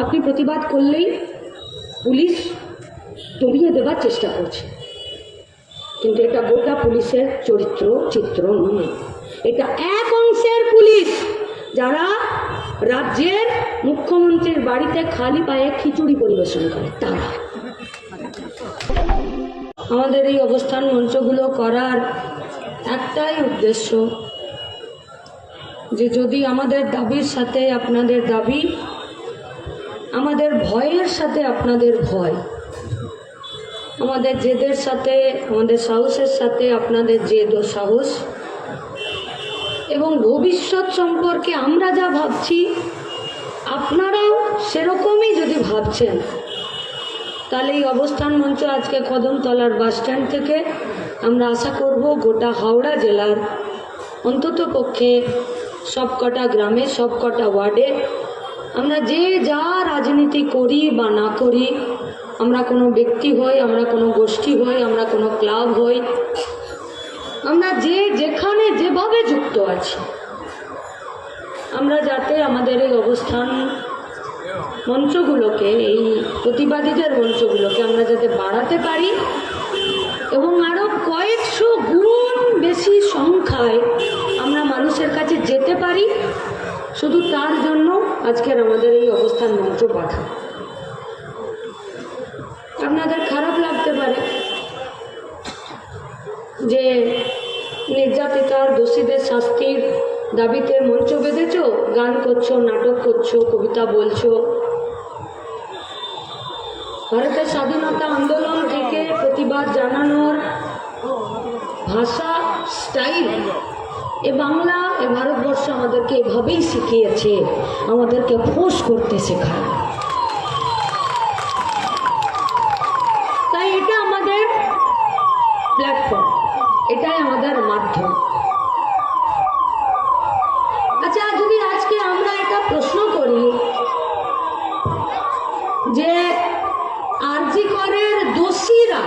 আপনি প্রতিবাদ করলেই পুলিশ দমিয়ে দেবার চেষ্টা করছে। কিন্তু এটা গোটা পুলিশের চরিত্র, চিত্র নয়। এটা এক অংশের পুলিশ যারা রাজ্যের মুখ্যমন্ত্রীর বাড়িতে খালি পায়ে খিচুড়ি পরিবেশন করে, তারা। আমাদের এই অবস্থান মঞ্চগুলো করার একটাই উদ্দেশ্য যে যদি আমাদের দাবির সাথে আপনাদের দাবি আমাদের ভয়ের সাথে আপনাদের ভয়। আমাদের জেদের সাথে, আমাদের সাহসের সাথে আপনাদের জেদ ও সাহস। এবং ভবিষ্যৎ সম্পর্কে আমরা যা ভাবছি, আপনারাও সেরকমই যদি ভাবছেন, তাহলে এই অবস্থান মঞ্চ আজকে কদমতলার বাস স্ট্যান্ড থেকে আমরা আশা করব গোটা হাওড়া জেলার অন্তত পক্ষে সবকটা গ্রামে, সবকটা ওয়ার্ডে আমরা যে যা রাজনীতি করি বা না করি, আমরা কোনো ব্যক্তি হই, আমরা কোনো গোষ্ঠী হই, আমরা কোনো ক্লাব হই, আমরা যে যেখানে যেভাবে যুক্ত আছি, আমরা যাতে আমাদের এই অবস্থান মঞ্চগুলোকে, এই প্রতিবাদীদের মঞ্চগুলোকে আমরা যাতে বাড়াতে পারি এবং আরও কয়েকশো গুণ বেশি সংখ্যায় আমরা মানুষের কাছে যেতে পারি, শুধু তার জন্য আজকের আমাদের এই অবস্থান মঞ্চ পাঠা। আপনাদের খারাপ লাগতে পারে যে নির্যাতিতার দোষীদের শাস্তির দাবিতে মঞ্চ বেঁধেছ, গান করছ, নাটক করছ, কবিতা বলছো। ভারতের স্বাধীনতা আন্দোলন থেকে প্রতিবাদ জানানোর ভাষা, স্টাইল এ বাংলা এ ভারতবর্ষ আমাদেরকে এভাবেই শিখিয়েছে, আমাদেরকে ফোঁস করতে শেখায়। তাই এটা আমাদের প্ল্যাটফর্ম এটাই আমাদের মাধ্যম আচ্ছা যদি আজকে আমরা এটা প্রশ্ন করি যে আরজি করের দোষীরা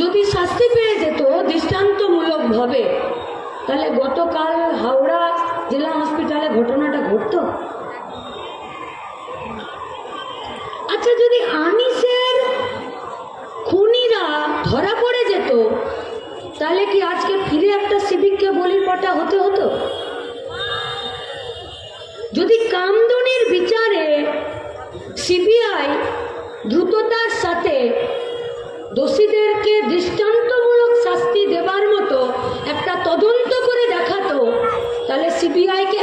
যদি শাস্তি পেয়ে যেত দৃষ্টান্তমূলকভাবে তাহলে গতকাল হাওড়া জেলা হসপিটালে ঘটতো আচ্ছা যদি আনিসের খুনিরা ধরা পড়ে যেত, তাহলে কি আজকে ফিরে একটা সিভিককে বলির পাটা হতে হতো? যদি কামদুনির বিচারে সিবিআই দ্রুততার সাথে দোষীদেরকে দৃষ্টান্তমূলক শাস্তি দেবার মতো একটা তদন্ত করে দেখাতো, তাহলে সিবিআইকে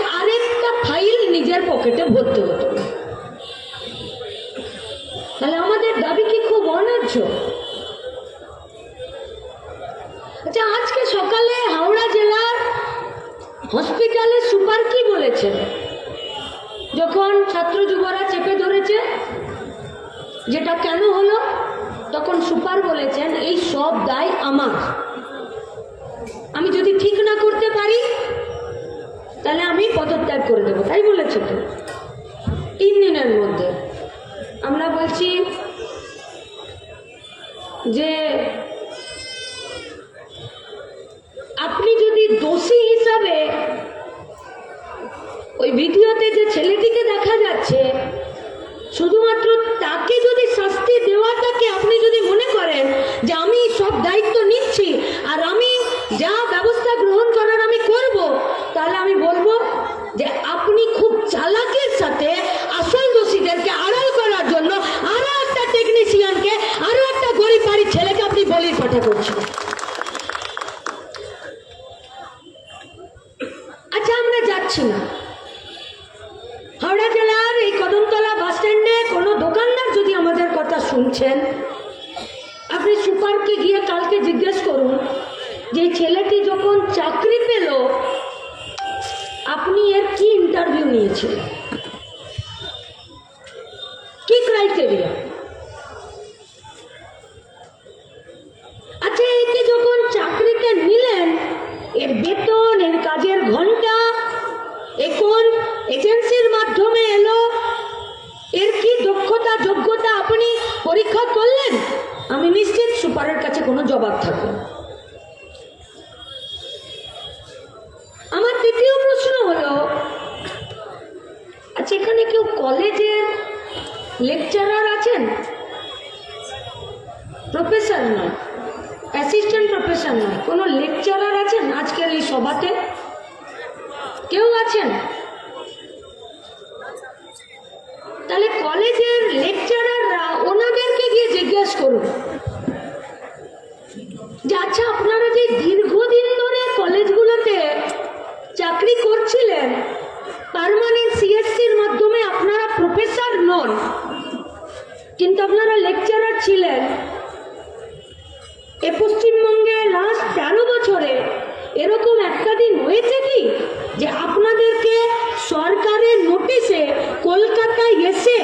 নিজের পকেটে ভরতে হতো। তাহলে আমাদের দাবি কি খুব অন্যায্য? আচ্ছা আজকে সকালে হাওড়া জেলার হসপিটালে সুপার কি বলেছেন? যখন ছাত্র যুবরা চেপে ধরেছে, যেটা কেন হলো? তখন সুপার বলেছেন, এই সব দায় আমার। আমি যদি ঠিক না করতে পারি তাহলে আমি পদত্যাগ করে দেবো, তাই বলেছে তো। তিন দিনের মধ্যে। আমরা বলছি যে আপনি যদি দোষী হিসাবে ওই ভিডিওতে যে ছেলেটিকে দেখা যাচ্ছে, শুধুমাত্র তাকে যদি শাস্তি দেওয়াটাকে আপনি যদি মনে করেন যে আমি সব দায়িত্ব নিচ্ছি, আর আমি যা ব্যবস্থা গ্রহণ করার আমি করব তাহলে আমি বলব যে আপনি খুব চালাকের সাথে আসল দোষীদেরকে আড়াল করার জন্য আরও একটা টেকনিশিয়ানকে আরও একটা গরিব বাড়ির ছেলেকে আপনি বলির পাঠা করছেন আচ্ছা আমরা যাচ্ছি না হাওড়া জেলার এই কদমতলা বাস স্ট্যান্ডে কোনো দোকানদার যদি আমাদের কথা শুনছেন আপনি সুপারকে গিয়ে কালকে জিজ্ঞেস করুন যে এই ছেলেটি যখন চাকরি পেল আপনি এর কি ইন্টারভিউ নিয়েছিলেন? কি ক্রাইটেরিয়া আচ্ছা একে যখন চাকরিতে নিলেন এর বেতন এর কাজের ঘণ্টা এ কোন এজেন্সির মাধ্যমে এলো এর কি দক্ষতা যোগ্যতা আপনি পরীক্ষা করলেন আমি নিশ্চিত সুপারের কাছে কোনো জবাব থাকবে না। আমার দ্বিতীয় প্রশ্ন হলো আচ্ছা এখানে কেউ কলেজের লেকচারার আছেন প্রফেসর নয় অ্যাসিস্ট্যান্ট প্রফেসর নয় কোনো লেকচারার আছেন আজকের এই সভাতে? কেউ আছেন? তাহলে কলেজের লেকচারাররা ওনাদেরকে গিয়ে জিজ্ঞেস করুন। যে আচ্ছা আপনারা যে দীর্ঘদিন ধরে কলেজগুলোতে চাকরি করছিলেন পার্মানেন্ট সিএসসির মাধ্যমে আপনারা প্রফেসর নন, কিন্তু আপনারা লেকচারার ছিলেন এ পশ্চিমবঙ্গে লাস্ট তেরো বছরে এরকম একটা দিন হয়েছে কি? যে আপনাদেরকে সরকারের নোটিশে কলকাতায় এসে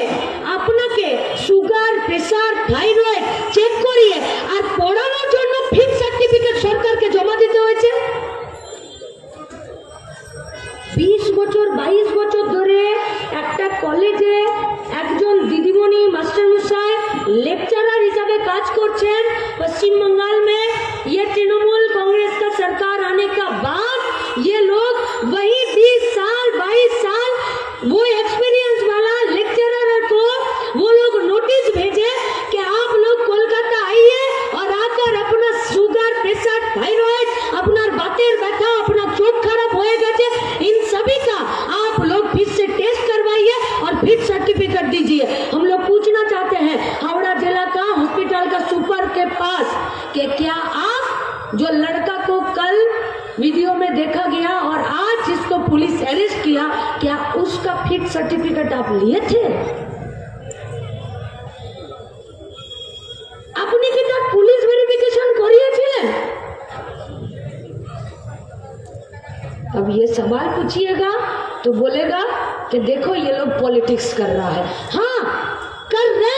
আপনাকে সুগার প্রেশার থাইরয়েড চেক করিয়ে আর পড়ানোর জন্য ফিক্স সার্টিফিকেট जो लड़का को कल वीडियो में देखा गया और आज जिसको पुलिस अरेस्ट किया क्या उसका फिट सर्टिफिकेट आप लिए थे আপনি কি তার পুলিশ वेरिफिकेशन করিয়েছিলেন अब ये सवाल पूछिएगा तो बोलेगा कि देखो ये लोग पॉलिटिक्स कर रहा है हाँ कर रहे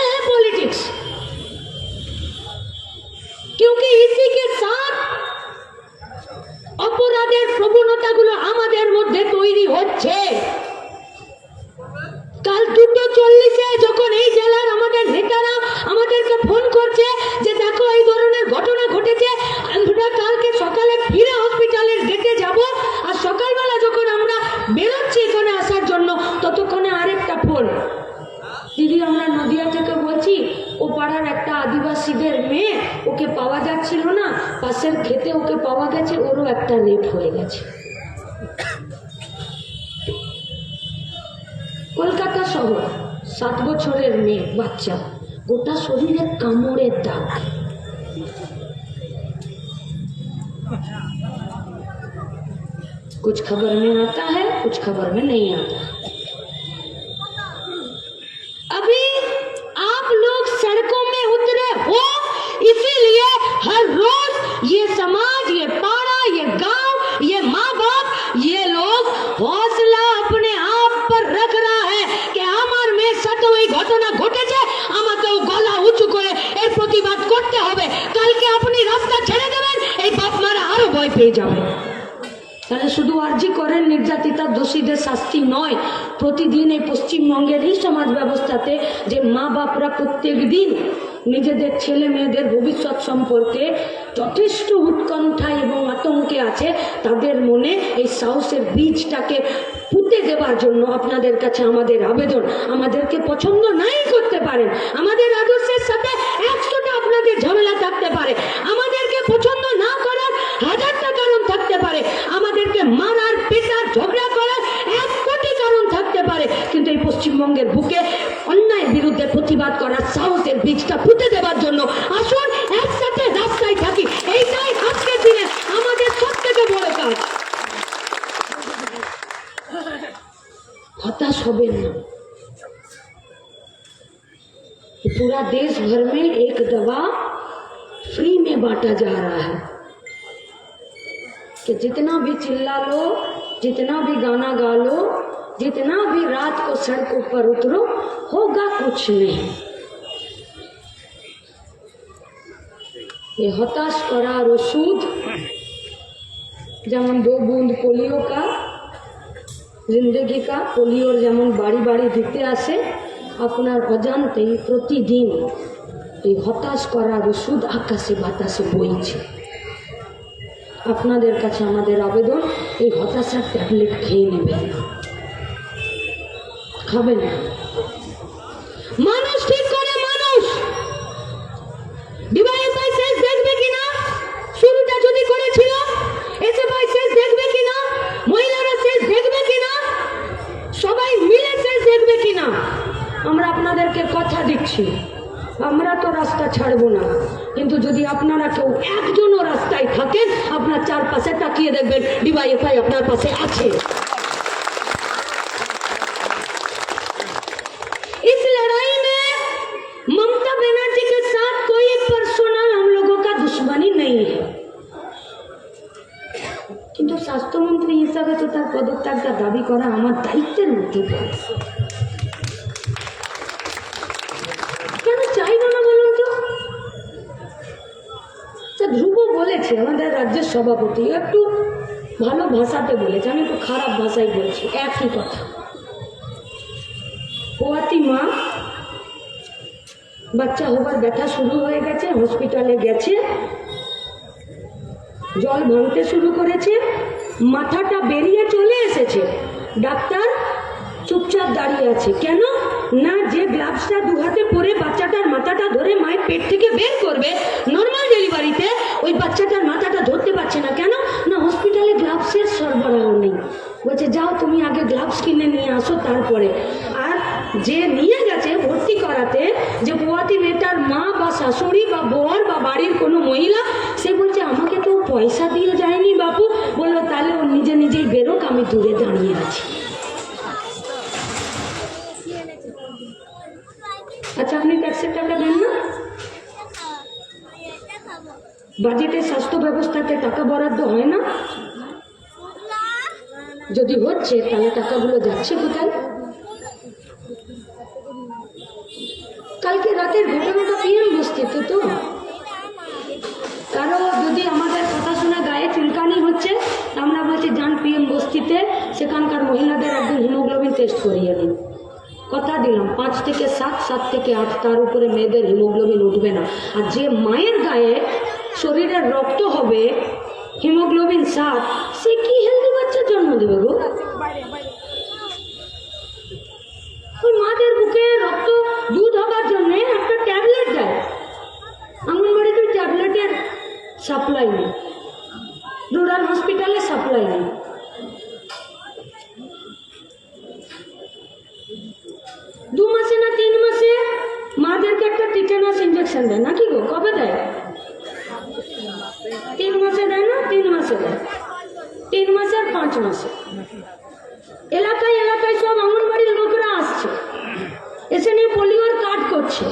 মেয়ে বাচ্চা গোটা শরীরে কামড়ের দাগ कुछ खबर में आता है कुछ खबर में नहीं आता পেয়ে যাবে তাহলে শুধু আর্জি করেন নির্যাতিতা, দোষীদের শাস্তি নয়, প্রতিদিন এই পশ্চিমবঙ্গের এই সমাজ ব্যবস্থাতে যে মা বাপরা প্রত্যেক দিন নিজেদের ছেলে মেয়েদের ভবিষ্যৎ সম্পর্কে যথেষ্ট উৎকণ্ঠা এবং আতঙ্কে আছে, তাদের মনে এই সাহসের বীজটাকে পুঁতে দেওয়ার জন্য আপনাদের কাছে আমাদের আবেদন। আমাদেরকে পছন্দ নাই করতে পারেন। আমাদের আদর্শের সাথে একশোটা আপনাদের ঝামেলা থাকতে পারে আমাদেরকে পছন্দ না করার হাজারটা কারণ থাকতে পারে আমাদেরকে মারার পেটার ঝগড়া করার এক কোটি কারণ থাকতে পারে কিন্তু এই পশ্চিমবঙ্গের বুকে অন্যায়ের বিরুদ্ধে প্রতিবাদ করার সাহসের বীজটা পুঁতে দেওয়ার জন্য আসুন একসাথে রাস্তায় থাকি এইটাই আজকের দিনে আমাদের সব থেকে বড় কাজ हताश हबेन ना पूरा देश भर में एक दवा फ्री में बांटा जा रहा है कि जितना भी चिल्ला लो जितना भी गाना गा लो जितना भी रात को सड़कों पर उतरो होगा कुछ नहीं ये हताश करार ওষুধ যেমন দো বুঁদ পোলিও का জিন্দগি কা পোলিওর যেমন বাড়ি বাড়ি দিতে আসে আপনার অজান্তেই প্রতিদিন এই হতাশ করার ওষুধ আকাশে বাতাসে বইছে আপনাদের কাছে আমাদের আবেদন এই হতাশার ট্যাবলেট খেয়ে নেবেন খাবে না। মানুষ ঠিক করে মানুষ। শেষ দেখবে যদি শেষ দেখবে মহিলারা শেষ দেখবে সবাই মিলে দেখবে আমরা আপনাদেরকে কথা দিচ্ছি। আমরা তো রাস্তা ছাড়বো না। কিন্তু যদি আপনারা কেউ একজনও রাস্তায় থাকেন আপনার চারপাশে তাকিয়ে দেখবেন ডিওয়াইএফআই আপনার পাশে আছে। দায়িত্বের কেন চাইব না বলুন তো? তা ধ্রুব বলেছে, আমাদের রাজ্যের সভাপতি, একটু ভালো ভাষাতে বলেছে, আমি একটু খারাপ ভাষায় বলছি, একই কথা। পোয়াতি মা, বাচ্চা হবার ব্যথা শুরু হয়ে গেছে, হসপিটালে গেছে, জল ভাঙতে শুরু করেছে, মাথাটা বেরিয়ে চলে এসেছে, ডাক্তার চুপচাপ দাঁড়িয়ে আছে। কেন? না, যে গ্লাভসটা দু হাতে পরে বাচ্চাটার মাথাটা ধরে মায়ের পেট থেকে বের করবে নর্মাল ডেলিভারিতে ওই বাচ্চাটার মাথাটা ধরতে পারছে না। কেন? না হসপিটালে গ্লাভসের সরবরাহ নেই। বলছে, যাও, তুমি আগে গ্লাভস কিনে নিয়ে আসো তারপরে। আর যে নিয়ে গেছে ভর্তি করাতে, যে পোয়াতি মেয়েটার মা বা শাশুড়ি বা বর বা বাড়ির কোনো মহিলা, সে বলছে, আমাকে তো পয়সা দিয়ে যায়নি বাপু। বলল, তাহলে ও নিজে নিজেই বেরোক, আমি দূরে দাঁড়িয়ে আছি। আচ্ছা আপনি ট্যাক্সের টাকা দেন না? বাজেটে স্বাস্থ্য ব্যবস্থাতে টাকা বরাদ্দ হয় না? যদি হচ্ছে, তাহলে টাকাগুলো যাচ্ছে কোথায়? কালকে রাতের ঘটনাটা পিএম দিলাম। পাঁচ থেকে সাত সাত থেকে আট, তার উপরে মেয়েদের হিমোগ্লোবিন উঠবে না। আর যে মায়ের গায়ে শরীরের রক্ত হবে, হিমোগ্লোবিন সাত, সে কি হেলদি বাচ্চা জন্ম দেবে গো ওই মাদের বুকে রক্ত দুধ হবার জন্য একটা ট্যাবলেট দেয় অঙ্গনবাড়িতে ট্যাবলেটের সাপ্লাই নেই রুরাল হসপিটালে সাপ্লাই নেই দু মাসে না তিন মাসে মাদেরকে একটা টিটেনাস ইঞ্জেকশন দেয় নাকি গো কবে দেয় তিন মাসে দেয় না তিন মাসে দেয় তিন মাসে আর পাঁচ মাসে এলাকায় এলাকায় সব অঙ্গনবাড়ির লোকরা আসছে এসে নিয়ে পোলিওর কার্ড করছে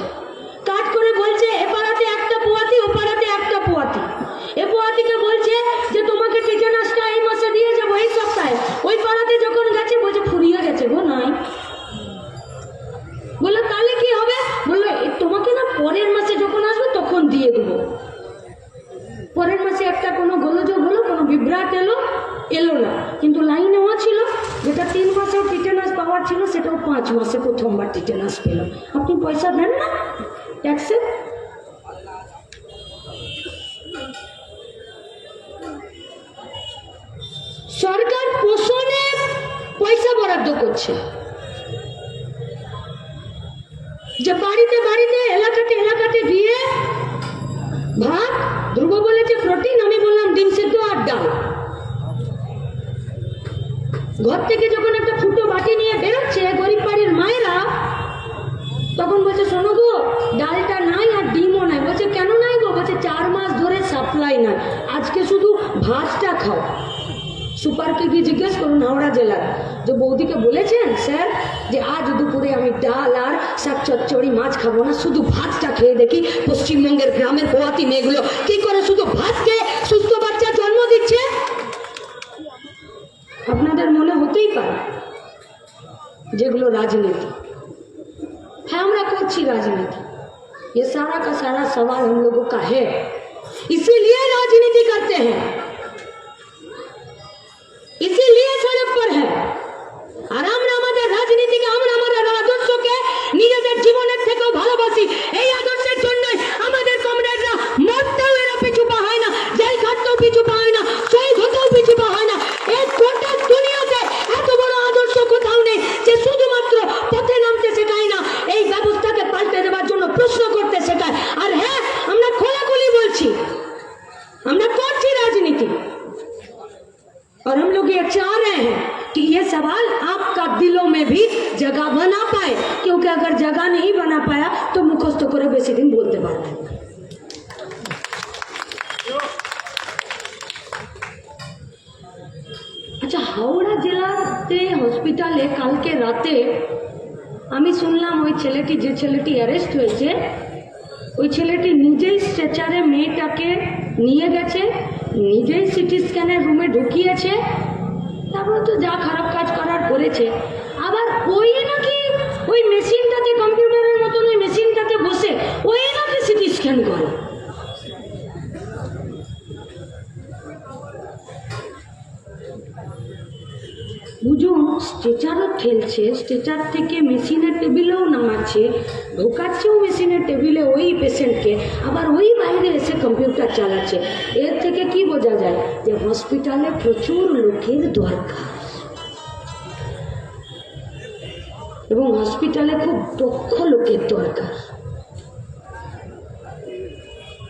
কার্ড করে বলছে এ পাড়াতে একটা পোয়াতি ও পাড়াতে একটা পোয়াতি এ পোয়াতিকে বলছে যে তোমাকে টিটেনাসটা এই মাসে দিয়ে যাব এই সপ্তাহে ওই পাড়াতে যখন গেছে বলছে ফুরিয়ে গেছে গো নাই বলল তাহলে কি হবে বলল "এ তোমাকে না পরের মাসে যখন আসবে তখন দিয়ে দেবো। পরের মাসে একটা কোনো গোলযোগ হলো, কোনো বিভ্রাট এলো এলো না। কিন্তু লাইন নেওয়া ছিল, যেটা তিন মাসেও টিটেনাস পাওয়ার ছিল, সেটাও পাঁচ মাসে প্রথমবার টিটেনাস পেল। আপনি পয়সা দেন না ট্যাক্সে জেলার যে বৌদিকে বলেছেন স্যার যে আজ দুপুরে আমি ডাল আর শাক চচ্চড়ি মাছ খাবো না শুধু ভাতটা খেয়ে দেখি পশ্চিমবঙ্গের গ্রামের পোয়াতি মেয়েগুলো কি করে শুধু ভাত খেয়ে সুস্থ বাচ্চা জন্ম দিচ্ছে আপনাদের মনে হতেই পারে যেগুলো রাজনীতি হ্যাঁ আমরা করছি রাজনীতি ये सारा का सारा सवाल हम लोगों का है इसीलिए राजनीति करते हैं इसीलिए सड़क पर है আর আমরা হসপিটালে কালকে রাতে আমি শুনলাম ওই ছেলেটি, যে ছেলেটি অ্যারেস্ট হয়েছে, ওই ছেলেটি নিজেই স্ট্রেচারে মেয়েটাকে নিয়ে গেছে, নিজেই সিটি স্ক্যানের রুমে ঢুকিয়েছে, তারপরে তো যা খারাপ কাজ করার করেছে। আবার ওই নাকি ওই মেশিনটাতে কম্পিউটারের মতন ওই মেশিনটাতে বসে, ওই নাকি সিটি স্ক্যান করে। বুঝুন স্ট্রেচারও ঠেলছে স্ট্রেচার থেকে মেশিনের টেবিলেও নামাচ্ছে, ঢোকাচ্ছেও মেশিনের টেবিলে ওই পেশেন্টকে আবার ওই বাইরে এসে কম্পিউটার চালাচ্ছে। এর থেকে কি বোঝা যায় যে হসপিটালে প্রচুর লোকের দরকার। এবং হসপিটালে খুব দক্ষ লোকের দরকার।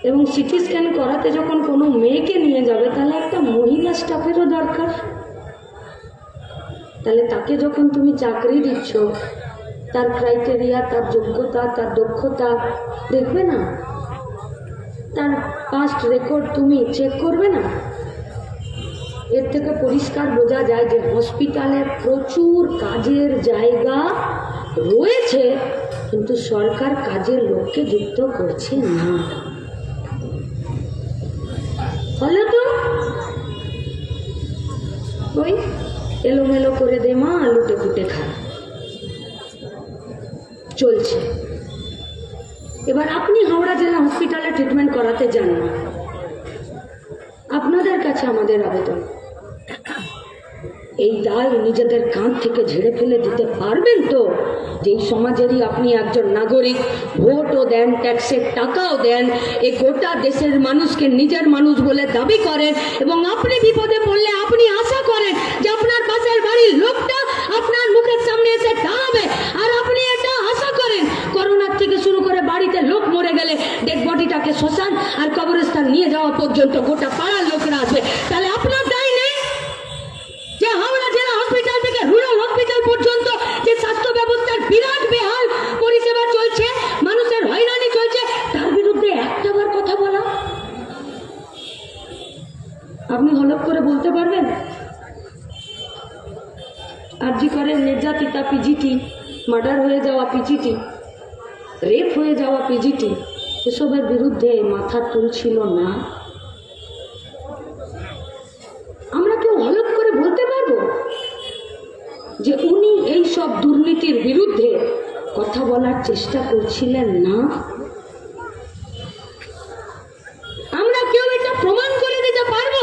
এবং সিটি স্ক্যান করাতে যখন কোনো মেয়েকে নিয়ে যাবে, তাহলে একটা মহিলা স্টাফেরও দরকার। তাহলে তাকে যখন তুমি চাকরি দিচ্ছ, তার ক্রাইটেরিয়া তার যোগ্যতা, তার দক্ষতা দেখবে না? তার পাস্ট রেকর্ড তুমি চেক করবে না? এর থেকে পরিষ্কার বোঝা যায় যে হসপিটালে প্রচুর কাজের জায়গা রয়েছে, কিন্তু সরকার কাজের লোককে যুক্ত করছে না। ফলে তো? ওই এলোমেলো করে দে মা, লুটে ফুটে খায় চলছে। এবার আপনি হাওড়া জেলা হসপিটালে ট্রিটমেন্ট করাতে যান না আপনাদের কাছে আমাদের আবেদন। এই দায় নিজেদের কাঁধ থেকে ঝেড়ে ফেলে দিতে পারবেন তো? যেই সমাজেরই আপনি একজন নাগরিক, ভোটও দেন, ট্যাক্সের টাকাও দেন এই গোটা দেশের মানুষকে নিজের মানুষ বলে দাবি করেন এবং আপনি বিপদে পড়লে আপনি আশা করেন যে আপনার পাশের বাড়ির লোকটা আপনার মুখের সামনে এসে দাঁড়াবে। আর আপনি এটা আশা করেন, করোনার থেকে শুরু করে বাড়িতে লোক মরে গেলে ডেড বডিটাকে শ্মশান আর কবরস্থান নিয়ে যাওয়া পর্যন্ত গোটা পাড়ার লোকরা আসবে। তাহলে আপনার দায় নেই যে হাওড়া জেলা হসপিটাল থেকে রুরাল হসপিটাল পর্যন্ত যে স্বাস্থ্য ব্যবস্থার বিরাট বেহাল পরিষেবা চলছে মানুষের হয়রানি চলছে তার বিরুদ্ধে একটাবার কথা বলা আপনি হলপ করে বলতে পারবেন আরজি করে নির্যাতিতা পিজিটি মার্ডার হয়ে যাওয়া পিজিটি রেপ হয়ে যাওয়া পিজিটি এসবের বিরুদ্ধে মাথা তুলছিল না। আমরা কেউ হলপ করে বলতে পারব যে উনি এই সব দুর্নীতির বিরুদ্ধে কথা বলার চেষ্টা করছিলেন না? আমরা কেউ এটা প্রমাণ করে দিতে পারব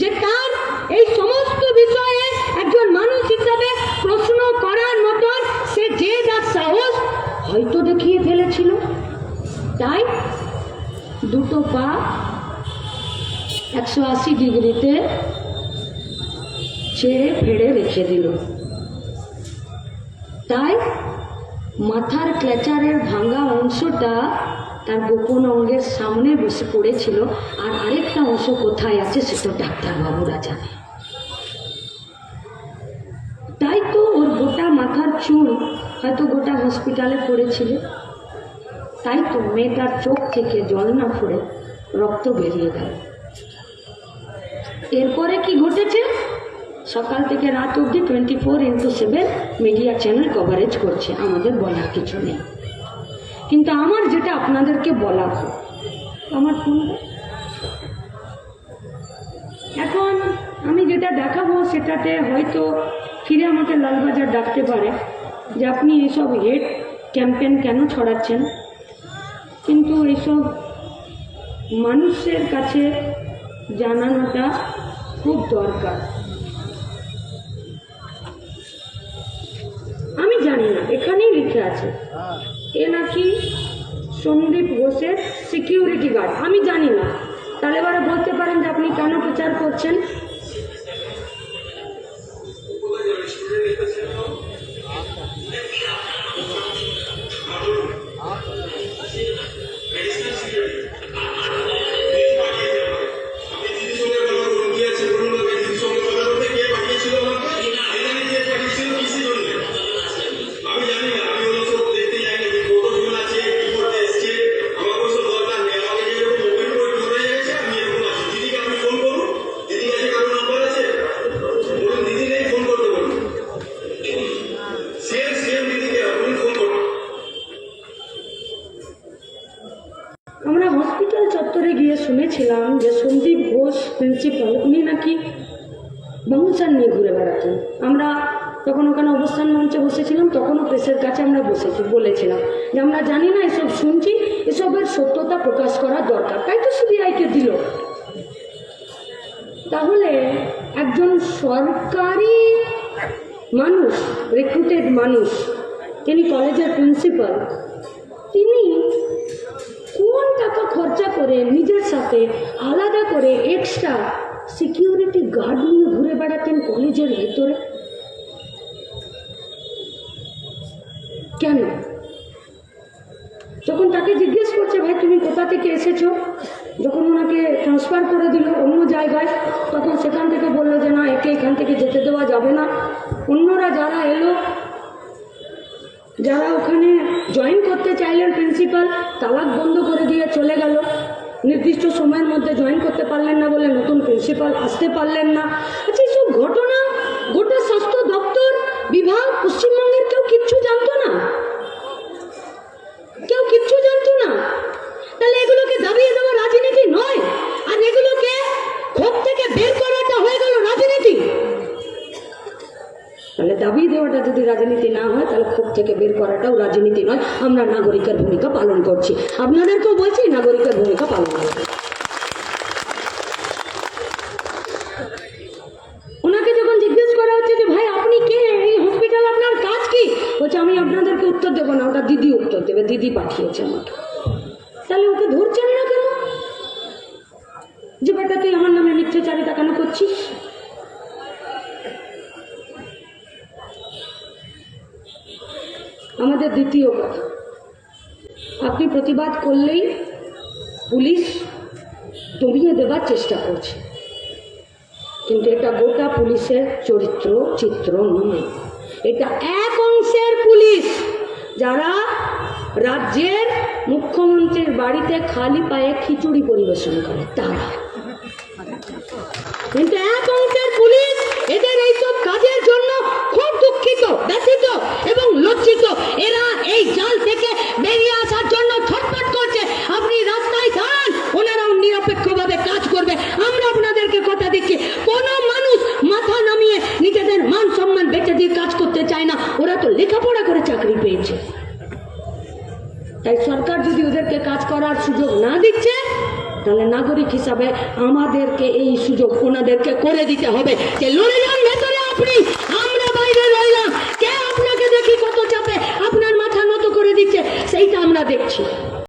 যে তার এই সমস্ত বিষয়ে একজন মানুষ হিসাবে প্রশ্ন করার মতন সে যে যার সাহস হয়তো ফেলেছিল তাই দুটো পা একশো আশি ডিগ্রিতে ছেড়ে ফেড়ে রেখে দিল। তাই মাথার ক্লেচারের ভাঙা অংশটা তার গোপন অঙ্গের সামনে বসে পড়েছিল। আর আরেকটা অংশ কোথায় আছে সেটা ডাক্তারবাবুরা জানে। তাই তো ওর গোটা মাথার চুল হয়তো গোটা হসপিটালে পড়েছিল। তাই তো মেয়েটার চোখ থেকে জল না পড়ে রক্ত বেরিয়ে গেল। এরপরে কি ঘটেছে? সকাল থেকে রাত অবধি twenty four into seven media channel coverage করছে, আমাদের বলার কিছু নেই। কিন্তু আমার যেটা আপনাদেরকে বলা আমার এখন আমি যেটা দেখাবো সেটাতে হয়তো ফিরে আমাকে লালবাজার ডাকতে পারে যে আপনি এসব হেড ক্যাম্পেন কেন ছড়াচ্ছেন? কিন্তু এইসব মানুষের কাছে জানানোটা খুব দরকার। আমি জানি না, এখানেই লিখে আছে। এ নাকি সন্দীপ ঘোষের সিকিউরিটি গার্ড আমি জানি না। তাহলে এবারে বলতে পারেন যে আপনি কেন প্রচার করছেন? প্রিন্সিপাল উনি নাকি বাউন্সার নিয়ে ঘুরে বেড়াতেন আমরা তখন ওখানে অবস্থান মঞ্চে বসেছিলাম তখনও প্রেসের কাছে আমরা বসেছি বলেছিলাম যে আমরা জানি না এসব শুনছি এসবের সত্যতা প্রকাশ করা দরকার তাই তো সিবিআইকে দিল তাহলে একজন সরকারি মানুষ রিক্রুটেড মানুষ তিনি কলেজের প্রিন্সিপাল তিনি কোন টাকা খরচা করে নিজের সাথে আলাদা করে এক্সট্রা সিকিউরিটি গার্ড নিয়ে ঘুরে বেড়াতেন কলেজের ভেতরে? কেন? যখন তাকে জিজ্ঞেস করছে, ভাই, তুমি কোথা থেকে এসেছ? যখন ওনাকে ট্রান্সফার করে দিল অন্য জায়গায়, তখন সেখান থেকে বলল যে, না, একে এখান থেকে যেতে দেওয়া যাবে না। অন্যরা যারা এলো যারা ওখানে জয়েন করতে চাইলেন প্রিন্সিপাল তালাক বন্ধ করে দিয়ে চলে গেল। নির্দিষ্ট সময়ের মধ্যে জয়েন করতে পারলেন না বলে নতুন প্রিন্সিপাল আসতে পারলেন না আচ্ছা এইসব ঘটনা গোটা স্বাস্থ্য দপ্তর বিভাগ পশ্চিমবঙ্গের কেউ কিচ্ছু জানতো না কেউ কিচ্ছু জানতো না তাহলে এগুলোকে দাবিয়ে দেওয়া রাজনীতি নয় আর এগুলোকে ক্ষোভ থেকে বের করাটা হয়ে গেল রাজনীতি তাহলে দাবি দেওয়াটা যদি রাজনীতি না হয় তাহলে ক্ষোভ থেকে বের করাটাও রাজনীতি নয়, আমরা নাগরিকের ভূমিকা পালন করছি। আপনাদেরকেও বলছি, নাগরিকের ভূমিকা পালন করছি ওনাকে যখন জিজ্ঞেস করা হচ্ছে যে ভাই আপনি কে এই হসপিটাল আপনার কাজ কি বলছে আমি আপনাদেরকে উত্তর দেবো না ওটা দিদি উত্তর দেবে দিদি পাঠিয়েছে আমাকে তাহলে ওকে ধরছেন না কেন যে বেটা তুই আমার নামে মিথ্যাচারিতা কেন করছিস আমাদের দ্বিতীয় কথা আপনি প্রতিবাদ করলেই পুলিশ দমিয়ে দেবার চেষ্টা করছে কিন্তু এটা গোটা পুলিশের চরিত্র, চিত্র নয়। এটা এক অংশের পুলিশ যারা রাজ্যের মুখ্যমন্ত্রীর বাড়িতে খালি পায়ে খিচুড়ি পরিবেশন করে, তারা। কিন্তু এক অংশের পুলিশ এদের এইসব কাজের জন্য খুব দুঃখিত, ব্যথিত এবং লজ্জিত। এরা এই জাল থেকে বেরিয়ে আসার জন্য ছটফট করছে। আপনি রাস্তায় দাঁড়ান ওনারাও নিরপেক্ষভাবে কাজ করবে আমরা আপনাদেরকে কথা দিচ্ছি কোনো মানুষ মাথা নামিয়ে নিজেদের মান সম্মান বেঁচে দিয়ে কাজ করতে চায় না, ওরা তো লেখাপড়া করে চাকরি পেয়েছে। তাই সরকার যদি ওদেরকে কাজ করার সুযোগ না দিচ্ছে, তাহলে নাগরিক হিসাবে আমাদেরকে এই সুযোগ ওনাদেরকে করে দিতে হবে। যে লড়ে যান ভেতরে আপনি